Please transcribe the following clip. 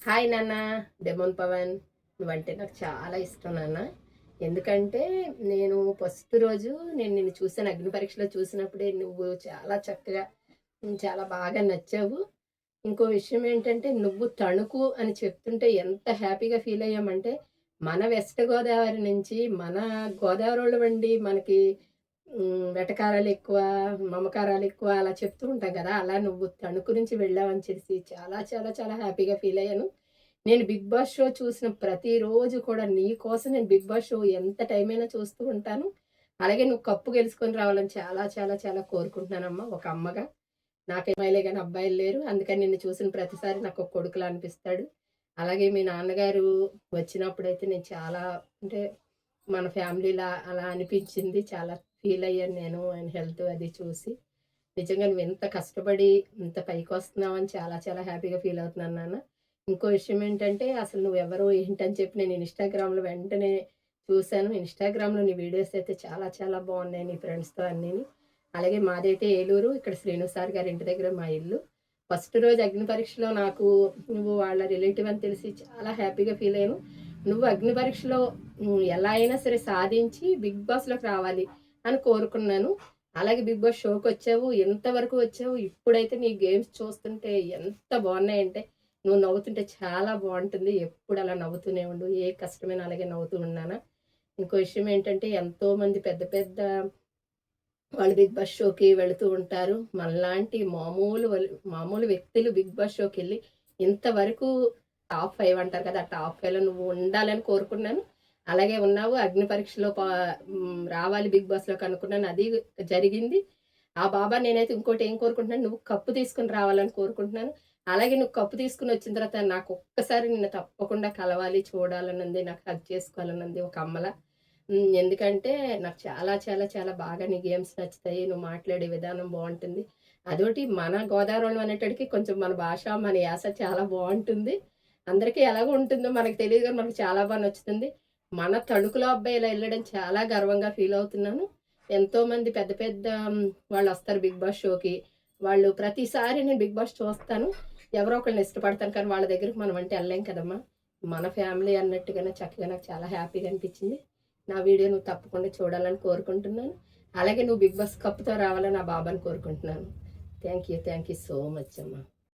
Hi నాన్న demon Pawan. నువ్వంటే నాకు చాలా ఇష్టం నాన్న. ఎందుకంటే నేను ఫస్ట్ రోజు నేను నిన్ను చూసాను అగ్ని పరీక్షలో చూసినప్పుడే నువ్వు చాలా చక్కగా చాలా బాగా నచ్చావు. ఇంకో విషయం ఏంటంటే నువ్వు తణుకు అని చెప్తుంటే ఎంత హ్యాపీగా ఫీల్ అయ్యామంటే మన వెస్ట్ గోదావరి నుంచి మన గోదావరి వాళ్ళు వండి మనకి వెటకారాలు ఎక్కువ మమకారాలు ఎక్కువ అలా చెప్తూ ఉంటాం కదా అలా నువ్వు తణుకు నుంచి వెళ్ళావని తెలిసి చాలా చాలా చాలా హ్యాపీగా ఫీల్ అయ్యాను. నేను బిగ్ బాస్ షో చూసిన ప్రతిరోజు కూడా నీ కోసం నేను బిగ్ బాస్ షో ఎంత టైం అయినా చూస్తూ ఉంటాను. అలాగే నువ్వు కప్పు గెలుచుకొని రావాలని చాలా చాలా చాలా కోరుకుంటున్నానమ్మా ఒక అమ్మగా. నాకు అమ్మాయిలే కానీ అబ్బాయిలు లేరు అందుకని నిన్ను చూసిన ప్రతిసారి నాకు ఒక కొడుకులా అనిపిస్తాడు. అలాగే మీ నాన్నగారు వచ్చినప్పుడైతే నేను చాలా అంటే మన ఫ్యామిలీలా అలా అనిపించింది చాలా ఫీల్ అయ్యాను నేను ఆయన హెల్త్ అది చూసి. నిజంగా నువ్వు ఎంత కష్టపడి ఇంత పైకి వస్తున్నావని చాలా చాలా హ్యాపీగా ఫీల్ అవుతున్నాను నాన్న. ఇంకో విషయం ఏంటంటే అసలు నువ్వు ఎవరు ఏంటని చెప్పి నేను ఇన్స్టాగ్రామ్లో వెంటనే చూశాను. ఇన్స్టాగ్రామ్లో నీ వీడియోస్ అయితే చాలా చాలా బాగున్నాయి నీ ఫ్రెండ్స్తో అన్నీ అలాగే మాదైతే ఏలూరు ఇక్కడ శ్రీను సార్ గారి ఇంటి దగ్గర మా ఇల్లు. ఫస్ట్ రోజు అగ్ని పరీక్షలో నాకు నువ్వు వాళ్ళ రిలేటివ్ అని తెలిసి చాలా హ్యాపీగా ఫీల్ అయ్యాను. నువ్వు అగ్ని పరీక్షలో ఎలా అయినా సరే సాధించి బిగ్ బాస్లోకి రావాలి. అని కోరుకున్నాను. అలాగే బిగ్ బాస్ షోకి వచ్చావు ఎంతవరకు వచ్చావు ఇప్పుడైతే నీ గేమ్స్ చూస్తుంటే ఎంత బాగున్నాయంటే నువ్వు నవ్వుతుంటే చాలా బాగుంటుంది. ఎప్పుడు అలా నవ్వుతూనే ఉండు ఏ కష్టమైన అలాగే నవ్వుతూ ఉన్నానా? ఇంకో విషయం ఏంటంటే ఎంతోమంది పెద్ద పెద్ద వాళ్ళు బిగ్ బాస్ షోకి వెళుతూ ఉంటారు. మనలాంటి మామూలు మామూలు వ్యక్తులు బిగ్ బాస్ షోకి వెళ్ళి ఇంతవరకు టాప్ ఫైవ్ అంటారు కదా ఆ టాప్ ఫైవ్లో నువ్వు ఉండాలని కోరుకున్నాను. అలాగే ఉన్నావు. అగ్ని పరీక్షలో రావాలి బిగ్ బాస్లోకి అనుకున్నాను అది జరిగింది. ఆ బాబా నేనైతే ఇంకోటి ఏం కోరుకుంటున్నాను? నువ్వు కప్పు తీసుకుని రావాలని కోరుకుంటున్నాను. అలాగే నువ్వు కప్పు తీసుకుని వచ్చిన తర్వాత నాకు ఒక్కసారి నిన్ను తప్పకుండా కలవాలి చూడాలన్నది నాకు హక్ ఉంది ఒక అమ్మల. ఎందుకంటే నాకు చాలా చాలా చాలా బాగా నీ గేమ్స్ నచ్చుతాయి. నువ్వు మాట్లాడే విధానం బాగుంటుంది. అదొకటి మన గోదావరి అనేటడికి కొంచెం మన భాష మన యాస చాలా బాగుంటుంది. అందరికీ ఎలాగో ఉంటుందో మనకు తెలియదు కానీ మనకు చాలా బాగా నచ్చుతుంది. మన తణుకులో అబ్బాయి ఇలా వెళ్ళడం చాలా గర్వంగా ఫీల్ అవుతున్నాను. ఎంతోమంది పెద్ద పెద్ద వాళ్ళు వస్తారు బిగ్ బాస్ షోకి. వాళ్ళు ప్రతిసారి నేను బిగ్ బాస్ చూస్తాను. ఎవరో ఒకళ్ళని ఇష్టపడతాను కానీ వాళ్ళ దగ్గరికి మనం అంటే వెళ్ళలేం కదమ్మా. మన ఫ్యామిలీ అన్నట్టుగానే చక్కగా నాకు చాలా హ్యాపీగా అనిపించింది. నా వీడియో నువ్వు తప్పకుండా చూడాలని కోరుకుంటున్నాను. అలాగే నువ్వు బిగ్ బాస్ కప్తో రావాలని నా బాబాని కోరుకుంటున్నాను. Thank you thank you so much అమ్మా.